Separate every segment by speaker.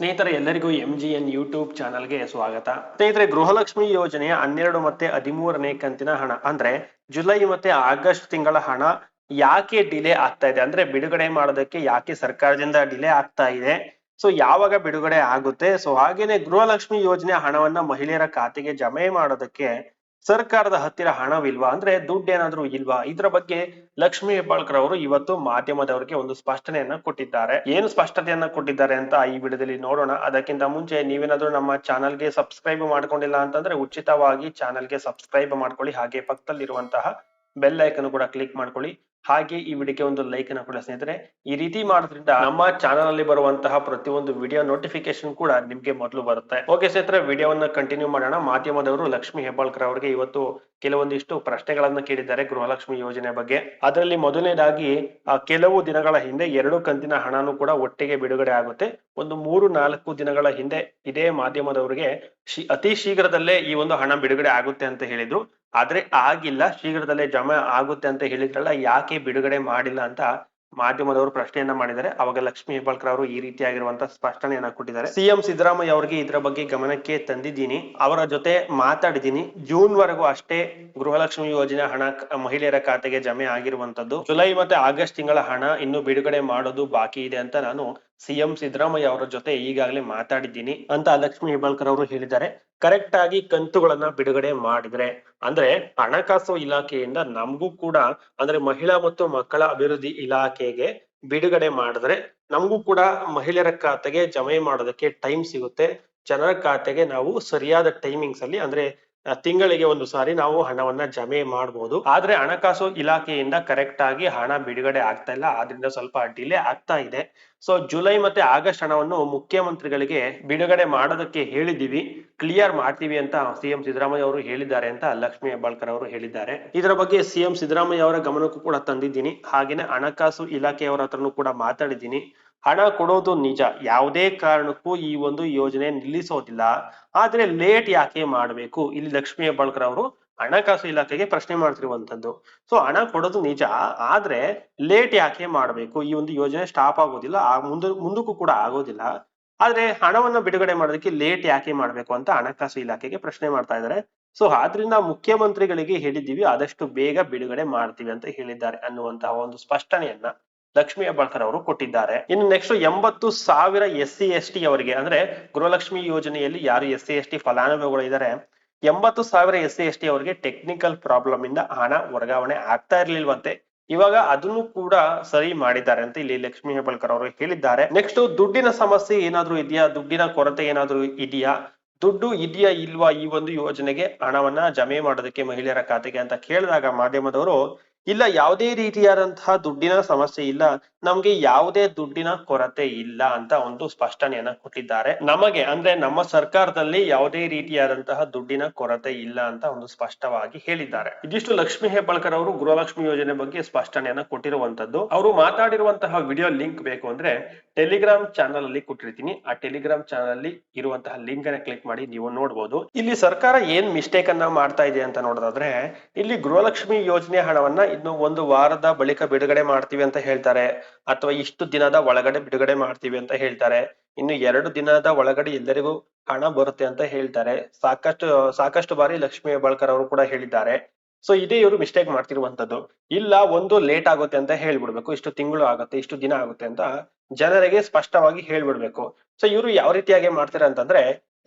Speaker 1: ಸ್ನೇಹಿತರೆ, ಎಲ್ಲರಿಗೂ M G N YouTube ಚಾನಲ್ಗೆ ಸ್ವಾಗತ. ಸ್ನೇಹಿತರೆ, ಗೃಹಲಕ್ಷ್ಮಿ ಯೋಜನೆಯ ಹನ್ನೆರಡು ಮತ್ತೆ ಹದಿಮೂರನೇ ಕಂತಿನ ಹಣ. ಅಂದ್ರೆ ಜುಲೈ ಮತ್ತೆ ಆಗಸ್ಟ್ ತಿಂಗಳ ಹಣ ಯಾಕೆ ಡಿಲೇ ಆಗ್ತಾ ಇದೆ? ಅಂದ್ರೆ ಬಿಡುಗಡೆ ಮಾಡೋದಕ್ಕೆ ಯಾಕೆ ಸರ್ಕಾರದಿಂದ ಡಿಲೇ ಆಗ್ತಾ ಇದೆ? ಸೊ, ಯಾವಾಗ ಬಿಡುಗಡೆ ಆಗುತ್ತೆ? ಸೊ, ಹಾಗೇನೆ ಗೃಹಲಕ್ಷ್ಮಿ ಯೋಜನೆ ಹಣವನ್ನ ಮಹಿಳೆಯರ ಖಾತೆಗೆ ಜಮೆ ಮಾಡೋದಕ್ಕೆ ಸರ್ಕಾರದ ಹತ್ತಿರ ಹಣವಿಲ್ವಾ? ಅಂದ್ರೆ ದುಡ್ಡು ಏನಾದ್ರೂ ಇಲ್ವಾ? ಇದ್ರ ಬಗ್ಗೆ ಲಕ್ಷ್ಮೀ ಹೆಬ್ಬಾಳ್ಕರ್ ಅವರು ಇವತ್ತು ಮಾಧ್ಯಮದವರಿಗೆ ಒಂದು ಸ್ಪಷ್ಟನೆಯನ್ನ ಕೊಟ್ಟಿದ್ದಾರೆ. ಏನು ಸ್ಪಷ್ಟತೆಯನ್ನ ಕೊಟ್ಟಿದ್ದಾರೆ ಅಂತ ಈ ವಿಡಿಯೋದಲ್ಲಿ ನೋಡೋಣ. ಅದಕ್ಕಿಂತ ಮುಂಚೆ ನೀವೇನಾದ್ರೂ ನಮ್ಮ ಚಾನಲ್ಗೆ ಸಬ್ಸ್ಕ್ರೈಬ್ ಮಾಡ್ಕೊಂಡಿಲ್ಲ ಅಂತಂದ್ರೆ ಉಚಿತವಾಗಿ ಚಾನಲ್ಗೆ ಸಬ್ಸ್ಕ್ರೈಬ್ ಮಾಡ್ಕೊಳ್ಳಿ. ಹಾಗೆ ಪಕ್ಕದಲ್ಲಿರುವಂತಹ ಬೆಲ್ ಐಕನ್ ಕೂಡ ಕ್ಲಿಕ್ ಮಾಡ್ಕೊಳ್ಳಿ. ಹಾಗೆ ಈ ವಿಡಿಯೋಗೆ ಒಂದು ಲೈಕ್ ಅನ್ನು ಕೂಡ ಸ್ನೇಹಿತರೆ, ಈ ರೀತಿ ಮಾಡೋದ್ರಿಂದ ನಮ್ಮ ಚಾನಲ್ ಅಲ್ಲಿ ಬರುವಂತಹ ಪ್ರತಿಯೊಂದು ವಿಡಿಯೋ ನೋಟಿಫಿಕೇಶನ್ ಕೂಡ ನಿಮ್ಗೆ ಮೊದಲು ಬರುತ್ತೆ. ಓಕೆ ಸ್ನೇಹಿತರೆ, ವಿಡಿಯೋವನ್ನ ಕಂಟಿನ್ಯೂ ಮಾಡೋಣ. ಮಾಧ್ಯಮದವರು ಲಕ್ಷ್ಮಿ ಹೆಬ್ಬಾಳ್ಕರ್ ಅವರಿಗೆ ಇವತ್ತು ಕೆಲವೊಂದಿಷ್ಟು ಪ್ರಶ್ನೆಗಳನ್ನ ಕೇಳಿದ್ದಾರೆ ಗೃಹಲಕ್ಷ್ಮಿ ಯೋಜನೆ ಬಗ್ಗೆ. ಅದರಲ್ಲಿ ಮೊದಲನೇದಾಗಿ ಕೆಲವು ದಿನಗಳ ಹಿಂದೆ ಎರಡು ಕಂತಿನ ಹಣನೂ ಕೂಡ ಒಟ್ಟಿಗೆ ಬಿಡುಗಡೆ ಆಗುತ್ತೆ. ಒಂದು ಮೂರು ನಾಲ್ಕು ದಿನಗಳ ಹಿಂದೆ ಇದೇ ಮಾಧ್ಯಮದವರಿಗೆ ಅತಿ ಶೀಘ್ರದಲ್ಲೇ ಈ ಒಂದು ಹಣ ಬಿಡುಗಡೆ ಆಗುತ್ತೆ ಅಂತ ಹೇಳಿದ್ರು. ಆದ್ರೆ ಆಗಿಲ್ಲ, ಶೀಘ್ರದಲ್ಲೇ ಜಮಾ ಆಗುತ್ತೆ ಅಂತ ಹೇಳಿದ್ರಲ್ಲ, ಯಾಕೆ ಬಿಡುಗಡೆ ಮಾಡಿಲ್ಲ ಅಂತ ಮಾಧ್ಯಮದವರು ಪ್ರಶ್ನೆಯನ್ನ ಮಾಡಿದ್ದಾರೆ. ಅವಾಗ ಲಕ್ಷ್ಮೀ ಹೆಬ್ಬಾಳ್ಕರ್ ಅವರು ಈ ರೀತಿಯಾಗಿರುವಂತಹ ಸ್ಪಷ್ಟನೆಯನ್ನ ಕೊಟ್ಟಿದ್ದಾರೆ. ಸಿಎಂ ಸಿದ್ದರಾಮಯ್ಯ ಅವರಿಗೆ ಇದರ ಬಗ್ಗೆ ಗಮನಕ್ಕೆ ತಂದಿದ್ದೀನಿ. ಅವರ ಜೊತೆ ಮಾತಾಡಿದ್ದೀನಿ. ಜೂನ್ ವರೆಗೂ ಅಷ್ಟೇ ಗೃಹಲಕ್ಷ್ಮಿ ಯೋಜನೆ ಹಣ ಮಹಿಳೆಯರ ಖಾತೆಗೆ ಜಮೆ ಆಗಿರುವಂತದ್ದು. ಜುಲೈ ಮತ್ತೆ ಆಗಸ್ಟ್ ತಿಂಗಳ ಹಣ ಇನ್ನು ಬಿಡುಗಡೆ ಮಾಡೋದು ಬಾಕಿ ಇದೆ ಅಂತ ನಾನು ಸಿಎಂ ಸಿದ್ದರಾಮಯ್ಯ ಅವರ ಜೊತೆ ಈಗಾಗಲೇ ಮಾತಾಡಿದ್ದೀನಿ ಅಂತ ಲಕ್ಷ್ಮಿ ಹೆಬ್ಬಾಳ್ಕರ್ ಅವರು ಹೇಳಿದ್ದಾರೆ. ಕರೆಕ್ಟ್ ಆಗಿ ಕಂತುಗಳನ್ನ ಬಿಡುಗಡೆ ಮಾಡಿದ್ರೆ, ಅಂದ್ರೆ ಹಣಕಾಸು ಇಲಾಖೆಯಿಂದ ನಮಗೂ ಕೂಡ, ಅಂದ್ರೆ ಮಹಿಳಾ ಮತ್ತು ಮಕ್ಕಳ ಅಭಿವೃದ್ಧಿ ಇಲಾಖೆಗೆ ಬಿಡುಗಡೆ ಮಾಡಿದ್ರೆ, ನಮಗೂ ಕೂಡ ಮಹಿಳೆಯರ ಖಾತೆಗೆ ಜಮೆ ಮಾಡೋದಕ್ಕೆ ಟೈಮ್ ಸಿಗುತ್ತೆ. ಜನರ ಖಾತೆಗೆ ನಾವು ಸರಿಯಾದ ಟೈಮಿಂಗ್ಸ್ ಅಲ್ಲಿ, ಅಂದ್ರೆ ತಿಂಗಳಿಗೆ ಒಂದು ಸಾರಿ ನಾವು ಹಣವನ್ನ ಜಮೆ ಮಾಡಬಹುದು ಆದ್ರೆ ಹಣಕಾಸು ಇಲಾಖೆಯಿಂದ ಕರೆಕ್ಟ್ ಆಗಿ ಹಣ ಬಿಡುಗಡೆ ಆಗ್ತಾ ಇಲ್ಲ. ಆದ್ರಿಂದ ಸ್ವಲ್ಪ ಡಿಲೇ ಆಗ್ತಾ ಇದೆ. ಸೊ ಜುಲೈ ಮತ್ತೆ ಆಗಸ್ಟ್ ಹಣವನ್ನು ಮುಖ್ಯಮಂತ್ರಿಗಳಿಗೆ ಬಿಡುಗಡೆ ಮಾಡೋದಕ್ಕೆ ಹೇಳಿದೀವಿ ಕ್ಲಿಯರ್ ಮಾಡ್ತೀವಿ ಅಂತ ಸಿಎಂ ಸಿದ್ದರಾಮಯ್ಯ ಅವರು ಹೇಳಿದ್ದಾರೆ ಅಂತ ಲಕ್ಷ್ಮೀ ಹೆಬ್ಬಾಳ್ಕರ್ ಅವರು ಹೇಳಿದ್ದಾರೆ. ಇದರ ಬಗ್ಗೆ ಸಿಎಂ ಸಿದ್ದರಾಮಯ್ಯ ಅವರ ಗಮನಕ್ಕೂ ಕೂಡ ತಂದಿದ್ದೀನಿ. ಹಾಗೇನೆ ಹಣಕಾಸು ಇಲಾಖೆಯವರ ಹತ್ರನೂ ಕೂಡ ಮಾತಾಡಿದ್ದೀನಿ. ಹಣ ಕೊಡೋದು ನಿಜ. ಯಾವುದೇ ಕಾರಣಕ್ಕೂ ಈ ಒಂದು ಯೋಜನೆ ನಿಲ್ಲಿಸೋದಿಲ್ಲ. ಆದ್ರೆ ಲೇಟ್ ಯಾಕೆ ಮಾಡಬೇಕು? ಇಲ್ಲಿ ಲಕ್ಷ್ಮಿ ಹೆಬ್ಬಾಳ್ಕರ್ ಅವರು ಹಣಕಾಸು ಇಲಾಖೆಗೆ ಪ್ರಶ್ನೆ ಮಾಡ್ತಿರುವಂತದ್ದು ಸೊ ಹಣ ಕೊಡೋದು ನಿಜ, ಆದ್ರೆ ಲೇಟ್ ಯಾಕೆ ಮಾಡಬೇಕು? ಈ ಒಂದು ಯೋಜನೆ ಸ್ಟಾಪ್ ಆಗೋದಿಲ್ಲ, ಆ ಮುಂದ, ಮುಂದಕ್ಕೂ ಕೂಡ ಆಗೋದಿಲ್ಲ. ಆದ್ರೆ ಹಣವನ್ನ ಬಿಡುಗಡೆ ಮಾಡೋದಕ್ಕೆ ಲೇಟ್ ಯಾಕೆ ಮಾಡ್ಬೇಕು ಅಂತ ಹಣಕಾಸು ಇಲಾಖೆಗೆ ಪ್ರಶ್ನೆ ಮಾಡ್ತಾ ಇದ್ದಾರೆ. ಸೊ ಆದ್ರಿಂದ ಮುಖ್ಯಮಂತ್ರಿಗಳಿಗೆ ಹೇಳಿದ್ದೀವಿ, ಆದಷ್ಟು ಬೇಗ ಬಿಡುಗಡೆ ಮಾಡ್ತೀವಿ ಅಂತ ಹೇಳಿದ್ದಾರೆ ಅನ್ನುವಂತಹ ಒಂದು ಸ್ಪಷ್ಟನೆಯನ್ನ ಲಕ್ಷ್ಮಿ ಹೆಬ್ಬಾಳ್ಕರ್ ಅವರು ಕೊಟ್ಟಿದ್ದಾರೆ. ಇನ್ನು ನೆಕ್ಸ್ಟ್ ಎಂಬತ್ತು ಸಾವಿರ ಎಸ್ ಸಿ ಎಸ್ ಟಿ ಅವರಿಗೆ, ಅಂದ್ರೆ ಗೃಹಲಕ್ಷ್ಮಿ ಯೋಜನೆಯಲ್ಲಿ ಯಾರು ಎಸ್ ಸಿ ಎಸ್ ಟಿ ಫಲಾನುಭವಿಗಳು ಇದ್ದಾರೆ ಎಂಬತ್ತು ಸಾವಿರ ಎಸ್ ಸಿ ಎಸ್ ಟಿ ಅವರಿಗೆ ಟೆಕ್ನಿಕಲ್ ಪ್ರಾಬ್ಲಮ್ ಇಂದ ಹಣ ವರ್ಗಾವಣೆ ಆಗ್ತಾ ಇರ್ಲಿಲ್ವಂತೆ. ಇವಾಗ ಅದನ್ನು ಕೂಡ ಸರಿ ಮಾಡಿದ್ದಾರೆ ಅಂತ ಇಲ್ಲಿ ಲಕ್ಷ್ಮಿ ಹೆಬ್ಬಾಳ್ಕರ್ ಅವರು ಹೇಳಿದ್ದಾರೆ. ನೆಕ್ಸ್ಟ್ ದುಡ್ಡಿನ ಸಮಸ್ಯೆ ಏನಾದ್ರೂ ಇದೆಯಾ? ದುಡ್ಡಿನ ಕೊರತೆ ಏನಾದ್ರೂ ಇದೆಯಾ? ದುಡ್ಡು ಇದೆಯಾ ಇಲ್ವಾ ಈ ಒಂದು ಯೋಜನೆಗೆ ಹಣವನ್ನ ಜಮೆ ಮಾಡೋದಕ್ಕೆ ಮಹಿಳೆಯರ ಖಾತೆಗೆ ಅಂತ ಕೇಳಿದಾಗ ಮಾಧ್ಯಮದವರು ಇಲ್ಲ, ಯಾವುದೇ ರೀತಿಯಾದಂತಹ ದುಡ್ಡಿನ ಸಮಸ್ಯೆ ಇಲ್ಲ. ನಮ್ಗೆ ಯಾವುದೇ ದುಡ್ಡಿನ ಕೊರತೆ ಇಲ್ಲ ಅಂತ ಒಂದು ಸ್ಪಷ್ಟನೆಯನ್ನ ಕೊಟ್ಟಿದ್ದಾರೆ. ನಮಗೆ ಅಂದ್ರೆ ನಮ್ಮ ಸರ್ಕಾರದಲ್ಲಿ ಯಾವುದೇ ರೀತಿಯಾದಂತಹ ದುಡ್ಡಿನ ಕೊರತೆ ಇಲ್ಲ ಅಂತ ಒಂದು ಸ್ಪಷ್ಟವಾಗಿ ಹೇಳಿದ್ದಾರೆ. ಇದಿಷ್ಟು ಲಕ್ಷ್ಮಿ ಹೆಬ್ಬಾಳ್ಕರ್ ಅವರು ಗೃಹಲಕ್ಷ್ಮಿ ಯೋಜನೆ ಬಗ್ಗೆ ಸ್ಪಷ್ಟನೆಯನ್ನ ಕೊಟ್ಟಿರುವಂತದ್ದು. ಅವರು ಮಾತಾಡಿರುವಂತಹ ವಿಡಿಯೋ ಲಿಂಕ್ ಬೇಕು ಅಂದ್ರೆ ಟೆಲಿಗ್ರಾಮ್ ಚಾನಲ್ ಅಲ್ಲಿ ಕೊಟ್ಟಿರ್ತೀನಿ. ಆ ಟೆಲಿಗ್ರಾಮ್ ಚಾನಲ್ ಅಲ್ಲಿ ಇರುವಂತಹ ಲಿಂಕ್ ಅನ್ನ ಕ್ಲಿಕ್ ಮಾಡಿ ನೀವು ನೋಡಬಹುದು ಇಲ್ಲಿ ಸರ್ಕಾರ ಏನ್ ಮಿಸ್ಟೇಕ್ ಅನ್ನ ಮಾಡ್ತಾ ಇದೆ ಅಂತ ನೋಡೋದಾದ್ರೆ, ಇಲ್ಲಿ ಗೃಹಲಕ್ಷ್ಮಿ ಯೋಜನೆ ಹಣವನ್ನ ಇನ್ನು ಒಂದು ವಾರದ ಬಳಿಕ ಬಿಡುಗಡೆ ಮಾಡ್ತೀವಿ ಅಂತ ಹೇಳ್ತಾರೆ. ಅಥವಾ ಇಷ್ಟು ದಿನದ ಒಳಗಡೆ ಬಿಡುಗಡೆ ಮಾಡ್ತೀವಿ ಅಂತ ಹೇಳ್ತಾರೆ. ಇನ್ನು ಎರಡು ದಿನದ ಒಳಗಡೆ ಎಲ್ಲರಿಗೂ ಹಣ ಬರುತ್ತೆ ಅಂತ ಹೇಳ್ತಾರೆ. ಸಾಕಷ್ಟು ಸಾಕಷ್ಟು ಬಾರಿ ಲಕ್ಷ್ಮಿ ಹೆಬ್ಬಾಳ್ಕರ್ ಅವರು ಕೂಡ ಹೇಳಿದ್ದಾರೆ. ಸೊ ಇದೇ ಇವರು ಮಿಸ್ಟೇಕ್ ಮಾಡ್ತಿರುವಂತದ್ದು ಇಲ್ಲ, ಒಂದು ಲೇಟ್ ಆಗುತ್ತೆ ಅಂತ ಹೇಳ್ಬಿಡ್ಬೇಕು, ಇಷ್ಟು ತಿಂಗಳು ಆಗುತ್ತೆ, ಇಷ್ಟು ದಿನ ಆಗುತ್ತೆ ಅಂತ ಜನರಿಗೆ ಸ್ಪಷ್ಟವಾಗಿ ಹೇಳ್ಬಿಡ್ಬೇಕು. ಸೊ ಇವರು ಯಾವ ರೀತಿಯಾಗಿ ಮಾಡ್ತಾರೆ ಅಂತಂದ್ರೆ,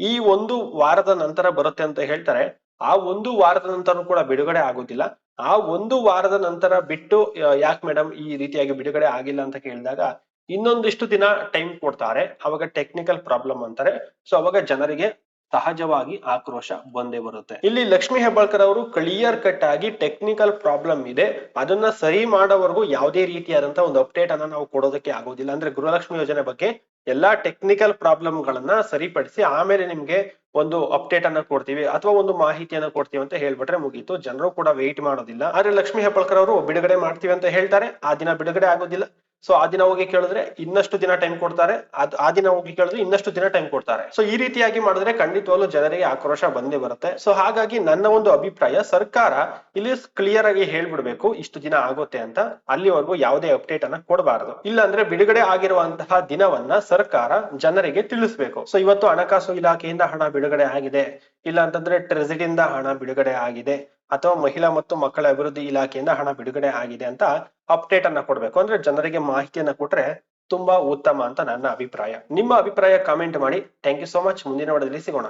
Speaker 1: ಈ ಒಂದು ವಾರದ ನಂತರ ಬರುತ್ತೆ ಅಂತ ಹೇಳ್ತಾರೆ. ಆ ಒಂದು ವಾರದ ನಂತರ ಕೂಡ ಬಿಡುಗಡೆ ಆಗೋದಿಲ್ಲ. ಆ ಒಂದು ವಾರದ ನಂತರ ಬಿಟ್ಟು ಯಾಕೆ ಮೇಡಮ್ ಈ ರೀತಿಯಾಗಿ ಬಿಡುಗಡೆ ಆಗಿಲ್ಲ ಅಂತ ಕೇಳಿದಾಗ, ಇನ್ನೊಂದಿಷ್ಟು ದಿನ ಟೈಮ್ ಕೊಡ್ತಾರೆ. ಅವಾಗ ಟೆಕ್ನಿಕಲ್ ಪ್ರಾಬ್ಲಮ್ ಅಂತಾರೆ. ಸೊ ಅವಾಗ ಜನರಿಗೆ ಸಹಜವಾಗಿ ಆಕ್ರೋಶ ಬಂದೇ ಬರುತ್ತೆ. ಇಲ್ಲಿ ಲಕ್ಷ್ಮಿ ಹೆಬ್ಬಾಳ್ಕರ್ ಅವರು ಕ್ಲಿಯರ್ ಕಟ್ ಆಗಿ ಟೆಕ್ನಿಕಲ್ ಪ್ರಾಬ್ಲಮ್ ಇದೆ. ಅದನ್ನ ಸರಿ ಮಾಡೋವರೆಗೂ ಯಾವುದೇ ರೀತಿಯಾದಂತಹ ಒಂದು ಅಪ್ಡೇಟ್ ಅನ್ನ ನಾವು ಕೊಡೋದಕ್ಕೆ ಆಗೋದಿಲ್ಲ. ಅಂದ್ರೆ ಗೃಹಲಕ್ಷ್ಮಿ ಯೋಜನೆ ಬಗ್ಗೆ ಎಲ್ಲಾ ಟೆಕ್ನಿಕಲ್ ಪ್ರಾಬ್ಲಮ್ ಗಳನ್ನ ಸರಿಪಡಿಸಿ ಆಮೇಲೆ ನಿಮ್ಗೆ ಒಂದು ಅಪ್ಡೇಟ್ ಅನ್ನ ಕೊಡ್ತೀವಿ ಅಥವಾ ಒಂದು ಮಾಹಿತಿಯನ್ನ ಕೊಡ್ತೀವಿ ಅಂತ ಹೇಳ್ಬಿಟ್ರೆ ಮುಗೀತು. ಜನರು ಕೂಡ ವೆಯ್ಟ್ ಮಾಡೋದಿಲ್ಲ. ಆದ್ರೆ ಲಕ್ಷ್ಮಿ ಹೆಬ್ಬಾಳ್ಕರ್ ಅವರು ಬಿಡುಗಡೆ ಮಾಡ್ತೀವಿ ಅಂತ ಹೇಳ್ತಾರೆ. ಆ ದಿನ ಬಿಡುಗಡೆ ಆಗೋದಿಲ್ಲ. ಸೊ ಆ ದಿನ ಹೋಗಿ ಕೇಳಿದ್ರೆ ಇನ್ನಷ್ಟು ದಿನ ಟೈಮ್ ಕೊಡ್ತಾರೆ. ಆ ದಿನ ಹೋಗಿ ಕೇಳಿದ್ರೆ ಇನ್ನಷ್ಟು ದಿನ ಟೈಮ್ ಕೊಡ್ತಾರೆ. ಸೊ ಈ ರೀತಿಯಾಗಿ ಮಾಡಿದ್ರೆ ಖಂಡಿತವಾಗ್ಲೂ ಜನರಿಗೆ ಆಕ್ರೋಶ ಬಂದೇ ಬರುತ್ತೆ. ಸೊ ಹಾಗಾಗಿ ನನ್ನ ಒಂದು ಅಭಿಪ್ರಾಯ, ಸರ್ಕಾರ ಇಲ್ಲಿ ಕ್ಲಿಯರ್ ಆಗಿ ಹೇಳ್ಬಿಡ್ಬೇಕು, ಇಷ್ಟು ದಿನ ಆಗುತ್ತೆ ಅಂತ. ಅಲ್ಲಿವರೆಗೂ ಯಾವುದೇ ಅಪ್ಡೇಟ್ ಅನ್ನ ಕೊಡಬಾರದು. ಇಲ್ಲಾಂದ್ರೆ ಬಿಡುಗಡೆ ಆಗಿರುವಂತಹ ದಿನವನ್ನ ಸರ್ಕಾರ ಜನರಿಗೆ ತಿಳಿಸ್ಬೇಕು. ಸೊ ಇವತ್ತು ಹಣಕಾಸು ಇಲಾಖೆಯಿಂದ ಹಣ ಬಿಡುಗಡೆ ಆಗಿದೆ. ಇಲ್ಲ ಅಂತಂದ್ರೆ ಟ್ರೆಸಿಡ್ ಇಂದ ಹಣ ಬಿಡುಗಡೆ ಆಗಿದೆ ಅಥವಾ ಮಹಿಳಾ ಮತ್ತು ಮಕ್ಕಳ ಅಭಿವೃದ್ಧಿ ಇಲಾಖೆಯಿಂದ ಹಣ ಬಿಡುಗಡೆ ಆಗಿದೆ ಅಂತ ಅಪ್ಡೇಟ್ ಅನ್ನ ಕೊಡ್ಬೇಕು. ಅಂದ್ರೆ ಜನರಿಗೆ ಮಾಹಿತಿಯನ್ನ ಕೊಟ್ರೆ ತುಂಬಾ ಉತ್ತಮ ಅಂತ ನನ್ನ ಅಭಿಪ್ರಾಯ. ನಿಮ್ಮ ಅಭಿಪ್ರಾಯ ಕಾಮೆಂಟ್ ಮಾಡಿ. ಥ್ಯಾಂಕ್ ಯು ಸೋ ಮಚ್ ಮುಂದಿನ ವಿಡಿಯೋದಲ್ಲಿ ಸಿಗೋಣ.